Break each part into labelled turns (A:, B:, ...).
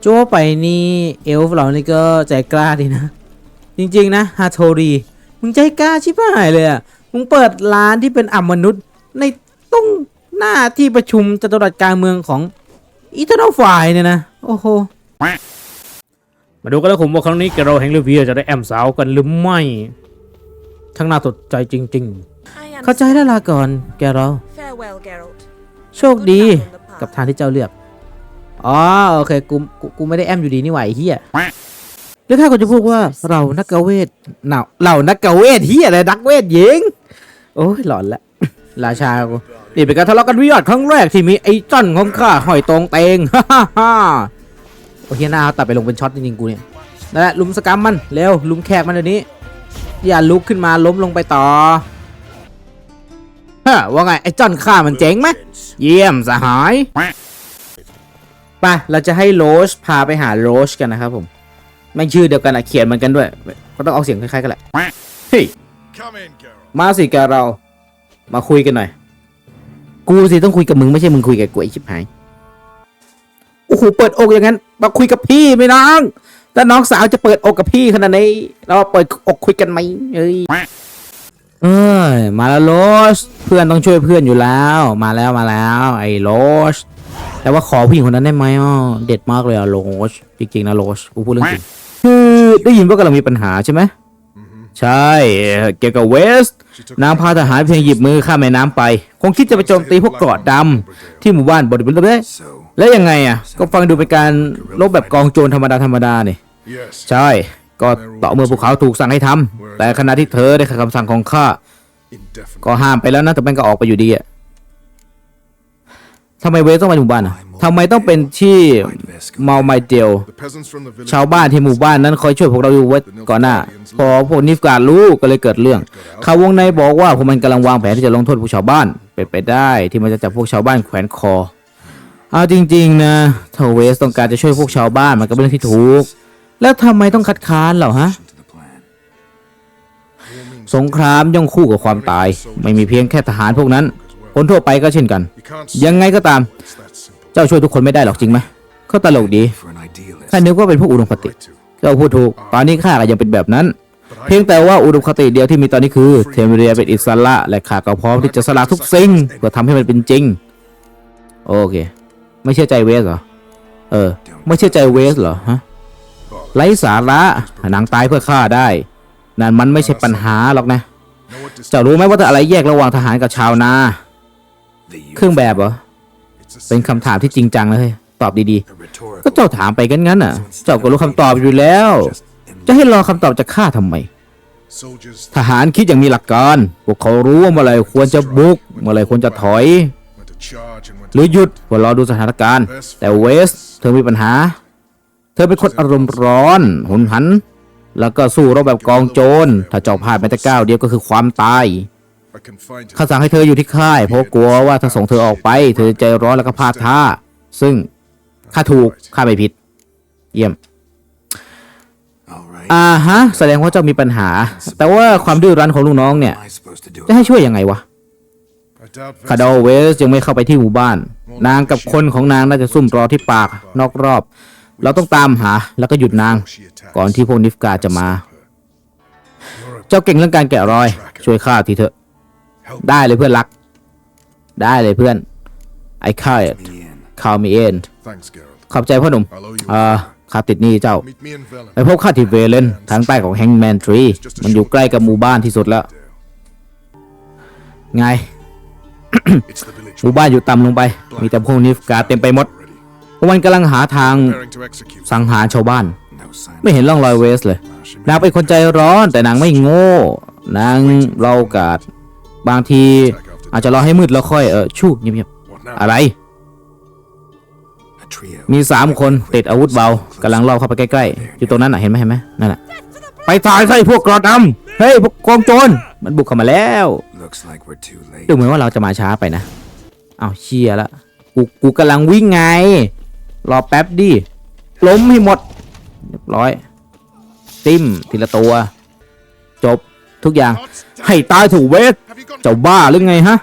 A: โจ้ไปนี่เอลฟ์เรานี่ก็ใจกล้าดีนะ จริงๆนะฮาโทรีมึงใจกล้าชิบหายเลยอะมึงเปิดร้านที่เป็นอมนุษย์ ในต้องหน้าที่ประชุมจัตุรัสการเมืองของอีเทอร์นอลไฟเนี่ยนะ โอ้โห มาดูกันแล้วผมว่าครั้งนี้แกเราแห่งลิเวียจะได้แอมสาวกันหรือไม่ทั้งน่าสนใจจริง ๆ เข้าใจแล้วลาก่อนแกเรา
B: Farewell, Geralt.
A: โชคดีกับทางที่เจ้าเลือก อ๋อโอเคกูกูกูไม่ได้แอมอยู่ดีนี่หว่าไอ้เฮียแล้วข้าก็จะพูดว่าเรานักเวทเนาเรานักเวทเฮียอะไรนักเวทหญิงโอ้ยหลอนละราชากูนี่เป็นการทะเลาะกันวิวาทครั้งแรกที่มีไอ้จ้อนของข้าห้อยตรงเตงฮ่าฮ่าฮ่าโอเคหน้าเอาตัดไปลงเป็นช็อตจริงๆกูเนี่ยนั่นแหละลุมสกรรมมันเร็วลุมแขกมันเดี๋ยวนี้ อย่าลุกขึ้นมาล้มลงไปต่อฮะว่าไงไอ้จ้อนข้ามันเจ๋งไหมเยี่ยมสหาย ไปเราจะให้โรชพาไปหาโรชกันนะครับผมไม่งชื่อเดียวกันอะเขียนเหมือนกันด้วย ก็ต้องเอาเสียงคล้ายๆกันแหละเฮ้ย
C: Come in, Geralt.
A: มาสิแกเรา มาคุยกันหน่อย กูสิต้องคุยกับมึงไม่ใช่มึงคุยกับกูไอชิบหายโอ้โหเปิดอกอย่างนั้น มาคุยกับพี่ไหมน้องถ้าน้องสาวจะเปิดอกกับพี่ขนาดนี้เราเปิดอกคุยกันไหมเอ้ยเอ้ยมาแล้วโรสเพื่อนต้องช่วยเพื่อนอยู่แล้ว มาแล้วมาแล้ว ไอ้โรส แต่ว่าขอผู้หญิงคนนั้นได้ไหมอะเด็ดมากเลยอะโรสจริงๆนะโรสกูพูดเรื่องจริงคือได้ยินว่ากำลังมีปัญหาใช่ไหมใช่เกี่ยวกับเวสนางพาทหารเพียงหยิบมือข้ามแม่น้ำไป คงคิดจะไปโจมตีพวกเกราะดำที่หมู่บ้านบริบูรณ์เลย
C: So,
A: แล้วยังไงอะก็ฟังดูเป็นการลบแบบกองโจรธรรมดาธรรมดาเนี่ย
C: yes.
A: ใช่ ก็ต่อเมื่อพวกเขาถูกสั่งให้ทำแต่ขณะที่เธอได้ขัดคำสั่งของข้า
C: Indefinite.
A: ก็ห้ามไปแล้วนะแต่มันก็ออกไปอยู่ดีอะ ทำไมเวสต้องมาหมู่บ้านอะทำไมต้องเป็นที่เมาไมเดล
C: The peasants from the village.
A: ชาวบ้านที่หมู่บ้านนั้นคอยช่วยพวกเราอยู่ไว้ก่อนหน้า พอพวกนิฟการรู้ก็เลยเกิดเรื่องข่าววงในบอกว่าพวกมันกำลังวางแผนที่จะลงโทษพวกชาวบ้าน เป็นไปได้ที่มันจะจับพวกชาวบ้านแขวนคอเอาจริงๆนะถ้าเวสต้องการจะช่วยพวกชาวบ้านมันก็เป็นเรื่องที่ถูก แล้วทำไมต้องคัดค้านเหรอฮะสงครามย่อมคู่กับความตาย ไม่มีเพียงแค่ทหารพวกนั้น คนทั่วไปก็เช่นกัน
C: You can't
A: ยังไงก็ตาม
C: It's that simple.
A: เจ้าช่วยทุกคนไม่ได้หรอกจริงไหมเขาตลกดี
D: For an idealist.
A: ข้านึกว่าเป็นพวกอุดมคติ
C: Right to.
A: เจ้าพูดถูกตอนนี้ข้าก็ยังเป็นแบบนั้น เพียงแต่ว่าอุดมคติเดียวที่มีตอนนี้คือ เทมเรียเป็นอิสระและข้าก็พร้อมที่จะสละทุกสิ่งเพื่อทำให้มันเป็นจริง โอเค ไม่เชื่อใจเวสเหรอเออ ไม่เชื่อใจเวสเหรอฮะไร้สาระนางตายเพื่อฆ่าได้ นั่นมันไม่ใช่ปัญหาหรอกนะ
C: Know what this
A: เจ้ารู้ไหมว่าถ้าอะไรแยกระหว่างทหารกับชาวนา
D: The
A: เครื่องแบบเหรอ เป็นคำถามที่จริงจังเลย ตอบดีๆ ก็เจ้าถามไปกันงั้นน่ะ เจ้าก็รู้คำตอบอยู่แล้ว จะให้รอคำตอบจากข้าทำไม ทหารคิดอย่างมีหลักการ พวกเขารู้ว่าเมื่อไรควรจะบุก เมื่อไรควรจะถอย หรือหยุดเพื่อรอดูสถานการณ์ แต่เวส เธอมีปัญหา เธอเป็นคนอารมณ์ร้อน หุนหัน แล้วก็สู้รบแบบกองโจร ถ้าเจ้าพลาดแม้แต่ก้าวเดียวก็คือความตาย ข้าสั่งให้เธออยู่ที่ค่าย เพราะกลัวว่าถ้าส่งเธอออกไป เธอจะใจร้อนแล้วก็พลาดท่า ซึ่งข้าถูกข้าไม่ผิด เยี่ยม
D: All right.
A: อ่าฮะ แสดงว่าเจ้ามีปัญหา แต่ว่าความดื้อรั้นของลูกน้องเนี่ย
D: Am I supposed to do
A: จะ
D: it?
A: ให้ช่วยยังไงวะ
C: I doubt
A: คาดอลเวสยังไม่เข้าไปที่หมู่บ้าน นางกับคนของนางน่าจะซุ่มรอที่ปาก นอกรอบ เราต้องตามหา แล้วก็หยุดนาง
C: she attacks.
A: ก่อนที่พวกนิฟกาจะมา
C: You're a
A: เจ้าเก่งเรื่องการแกะรอย ช่วยข้าทีเถอะ
C: help
A: ได้เลยเพื่อนรัก ได้เลยเพื่อนไอ้ข้า
D: Me in.
A: คาวมีเอ็น
C: Thanks, Geralt.
A: ขอบใจพ่อหนุ่ม
C: I'll owe you.
A: เอ่อข้าติดหนี้เจ้า
C: Meet me in Velen.
A: ไปพบข้าที่เวเลนทางใต้ของแฮงแมนทรี มันอยู่ใกล้กับหมู่บ้านที่สุดแล้ว ไง
C: It's the village.
A: หมู่บ้านอยู่ต่ำลงไป มีแต่พวกนิฟกาเต็มไปหมด
C: Already.
A: พวกมันกำลังหาทาง
C: Preparing to execute.
A: สังหารชาวบ้าน
D: No sign.
A: ไม่เห็นร่องรอยเวสเลย นางเป็นคนใจร้อนแต่นางไม่โง่ นางเรากาด บางทีอาจจะรอให้มืดแล้วค่อยเออชูเงียบ
C: What
A: ๆ
C: now?
A: อะไร
D: A trio.
A: มีสามคนติดอาวุธเบากำลังล่อเข้าไปใกล้ๆอยู่ตรงนั้นน่ะเห็นไหมเห็นไหมนั่นแหละไปตายใส่พวกกรอดำเฮ้ยพวกกองโจรมันบุกเข้ามาแล้ว
D: Looks like we're too late.
A: ดูเหมือนว่าเราจะมาช้าไปนะอ้าวเชียละกูกูกำลังวิ่งไง รอแป๊บดิล้มให้หมดเรียบร้อยติ้มทีละตัว จบทุกอย่างให้ตายถูกเวท
C: Have you got
A: เจ้าบ้าหรือไงฮะ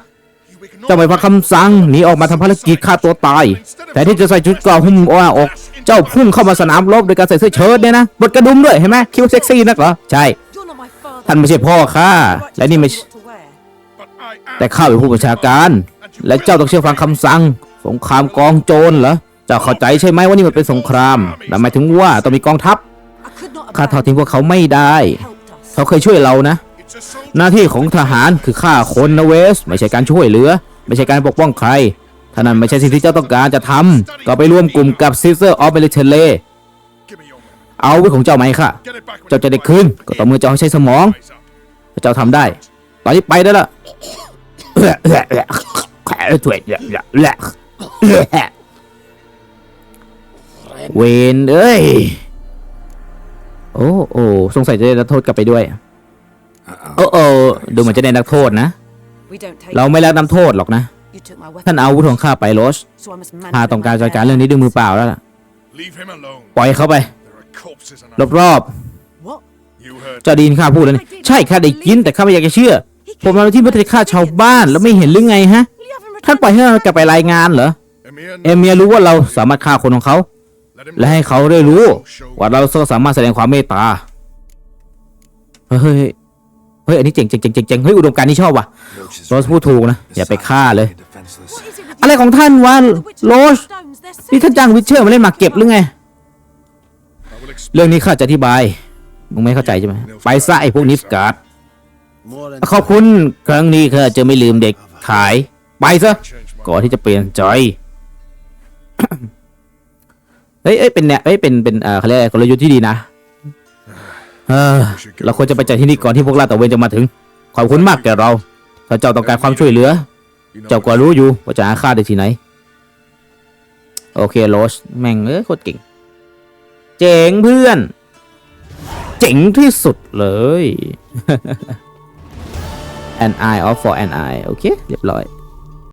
C: you ignore
A: เจ้าไม่ฟังคำสั่งหนีออกมาทำภารกิจฆ่าตัวตาย แต่ที่จะใส่ชุดเกราะหุ้มอ้าอก เจ้าพุ่งเข้ามาสนามรบโดยการใส่เสื้อเชิ้ตเนี่ยนะบดกระดุมด้วยเห็นไหมคิดวาเซ็กซี่นักเหรอใช่
B: You're not my father.
A: ท่านไม่ใช่พ่อข้าและนี่ไม่
B: What to wear.
C: But I am.
A: แต่ข้าเป็นผู้บัญชาการ และเจ้าต้องเชื่อฟังคำสั่ง สงครามกองโจรเหรอเจ้าเข้าใจใช่ไหมว่านี่มันเป็นสงครามนั่นหมายถึงว่าต้องมีกองทัพ
B: I could not
A: ข้าทอด
B: abandon
A: ทิ้งพวกเขาไม่ได้
B: you. Helped us.
A: เขาเคยช่วยเรานะ
C: It's a soldier.
A: หน้าที่ของทหารคือฆ่าคนนะเวส ไม่ใช่การช่วยเหลือ ไม่ใช่การปกป้องใครถ้านั้นไม่ใช่สิ่งที่เจ้าต้องการจะทำก็ไปร่วมกลุ่มกับ Sister of m i l i t a r y
C: Give me your weapon.
A: เอาไว้ของเจ้าไหมค่ะ เจ้าจะได้คืนก็ต่อเมื่อเจ้าใช้สมอง เจ้าทำได้ ตอนนี้ไปได้ละเอื้อเอื้อเอื้อแขนถวยเอื้อเอื้อเอื้อเอื้อเวนเอ้ย โอ้โอ้สงสัยจะได้นักโทษกลับไปด้วย โอ้โอ้ดูเหมือนจะได้นักโทษนะ
B: We don't take
A: เราไม่รับน้ำโทษหรอกนะ
B: You took my
A: ท่าน
B: weapon,
A: เอาอาวุธของข้าไปโรส
B: so I must
A: ข้า
B: manage
A: ต้องการ
B: my
A: จัดการ
B: affairs.
A: เรื่องนี้ด้วยมือเปล่าแล้วล่ะ
C: Leave him alone.
A: ปล่อยเขาไป
C: There are corpses enough.
A: รอบ
B: What?
C: You heard.
A: ๆเจ้าไดยินข้าพูดแล้วนี่ใช่ข้าได้ยินแต่ข้าไม่อยากจะเชื่อ ผมมาที่ไม่ได้ฆ่าชาวบ้านแล้วไม่เห็นหรือไงฮะ
B: You haven't
A: ท่านปล่อยให้เรากลับไปรายงานเหรอ
C: Emir,
A: เอเมียรู้ว่าเราสามารถฆ่าคนของเขา
C: let him
A: และให้เขาได้รู้ ว่าเราก็สามารถแสดงความเมตตา เฮ้ย เฮ้ยเฮ้ยอันนี้เจ๋งเจ๋งเจ๋งเจ๋งเจ๋งเฮ้ยอุดมการณ์นี่ชอบว่ะ
D: Roach is
A: โรสพูดถูกนะอย่าไปฆ่าเลย
D: Besides, we're defenseless.
B: What is it with
A: อะไร
B: you?
A: ของท่านวะ
B: The witches
A: โร
B: and
A: ส
B: stones, they're
A: นี่ท่านจ้างวิเชอร์มาเล่นหมากเก็บหรือไง
C: I will explain.
A: เรื่องนี้ข้าจะอธิบายมึงไม่เข้าใจใช่ไหมไปซะไอ้พวกนิฟการ์ดขอบคุณครั้งนี้ข้าจะไม่ลืมเด็กขาย ไปซะ
C: Change my
A: ก่อนที่จะเปลี่ยนใจเฮ้ยเอ้ยเป็นเนี่ยเอ้ยเป็นเป็นเอ่อเขาเรียกอะไรกลยุทธ์ที่ดีนะ เออเราควรจะไปจากที่นี่ก่อนที่พวกลาดตระเวนจะมาถึง ขอบคุณมากแก่เรา ถ้าเจ้าต้องการความช่วยเหลือ เจ้าก็รู้อยู่ว่าจะหาค่าได้ที่ไหน โอเคโรสแม่งเอ้ยโคตรเก่ง เจ๋งเพื่อน เจ๋งที่สุดเลย an eye off for an eye โอเค เรียบร้อย